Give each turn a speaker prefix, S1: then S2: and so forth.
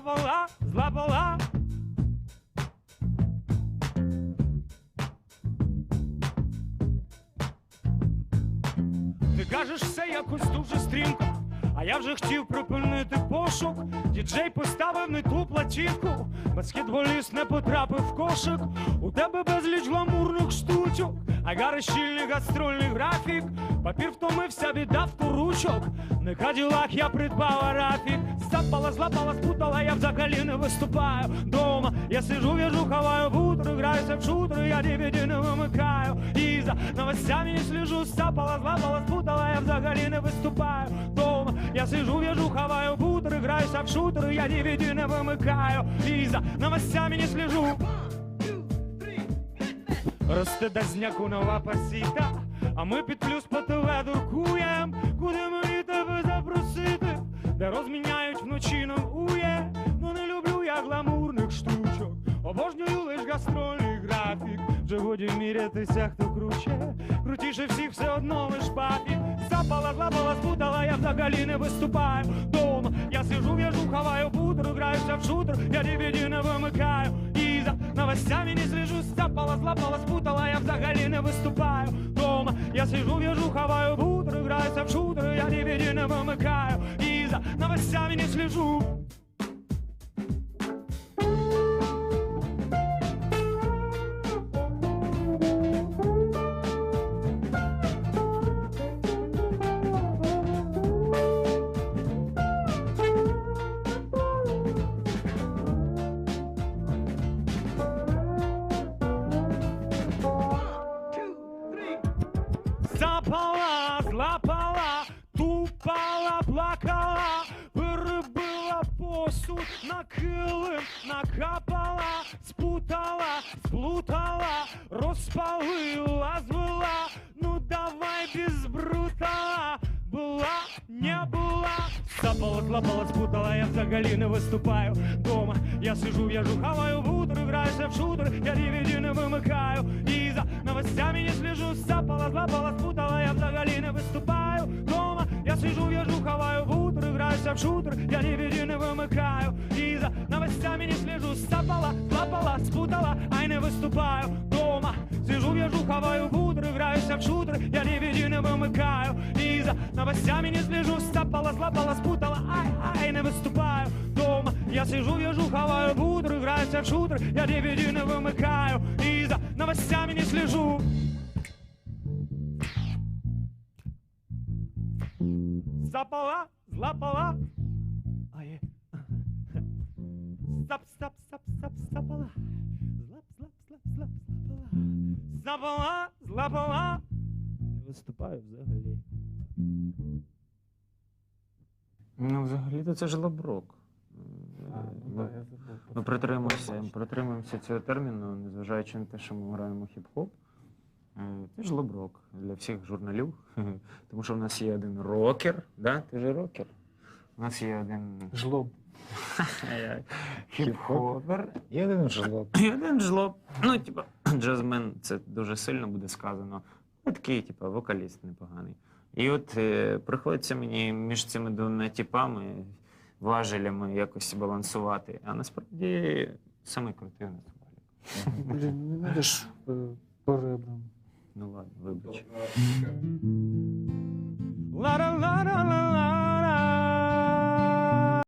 S1: злапала, злапала. Ти кажеш все якось дуже стрімко, а я вже хотів припинити пошук. Діджей поставив не ту платівку, баскетболіст не потрапив в кошик. У тебе безліч гламурних штучок, а гари щільний гастрольний графік. Папір втомився від авторучок. Не каділак, я придбав арафік. Запала, злапала, спутала, я взагалі не виступаю. Дома я сижу, в'яжу, хаваю бутер, граюся в шутер, я DVD не вимикаю. І за новостями не слежу, запала, злапала, спутала, я взагалі не виступаю. Дома я сижу, в'яжу, хаваю бутер, граюся в шутер, я DVD не вимикаю. І за новостями не слежу. Росте дазняку нова пасіта, а ми під плюс по ТВ дуркуєм, обожнюю лиш гастрольний графік, вже годі мірятися, хто круче, крутіше всіх все одно лиш папі. Запала, злапала, спутала, я взагалі не виступаю. Дома я сижу, в'яжу, хаваю бутер, граюся в шутер, я DVD не вимикаю. І за новостями не слежу, запала, злапала, спутала, я взагалі не виступаю. Дома я сижу, в'яжу, хаваю бутер, граюся в шутер, я DVD не вимикаю. І за новостями не слежу. Посуд, на накапала, спутала, сплутала, розпалила, звела, ну давай без брута, була, не була. Запала, злапала, спутала, я взагалі не виступаю. Дома я сижу, в'яжу, хаваю бутер, граюся в шутер, я DVD не вимикаю. І за новостями не слежу, запала, злапала, в шутер, я DVD не вимикаю. І за новостями не слежу, запала, злапала, спутала, ай не виступаю. Дома сижу, в'яжу, хаваю бутер, граюся в шутер, я DVD не вимикаю. І за новостями не слежу, запала, злапала, спутала, ай, ай, не виступаю. Дома я сижу, в'яжу, хаваю бутер, граюся в шутер, я DVD не вимикаю. І за новостями не слежу. Запала, злапала. Ай. Стап, стап, стап, стап, стапала. Злап, злап, злап, злап, злапала. Запала, злапала. Не виступаю взагалі.
S2: Ну, взагалі-то це ж лаброк. Ми, ми притримуємося, притримуємося цього терміну, незважаючи на те, що ми граємо хіп-хоп. Це ж лаброк для всіх журналів. Тому що в нас є один рокер, да? Ти ж рокер. У нас є один
S3: Жлоб.
S2: хіп-хопер
S3: Є один жлоб.
S2: і один жлоб. Ну, типа, джазмен це дуже сильно буде сказано. Ну, такий, типа, вокаліст непоганий. І от е, приходиться мені між цими двома типами, важелями якось балансувати. А насправді саме крутий у нас.
S3: Блін, не ж е, по ребрам.
S2: Ну ладно, вибач.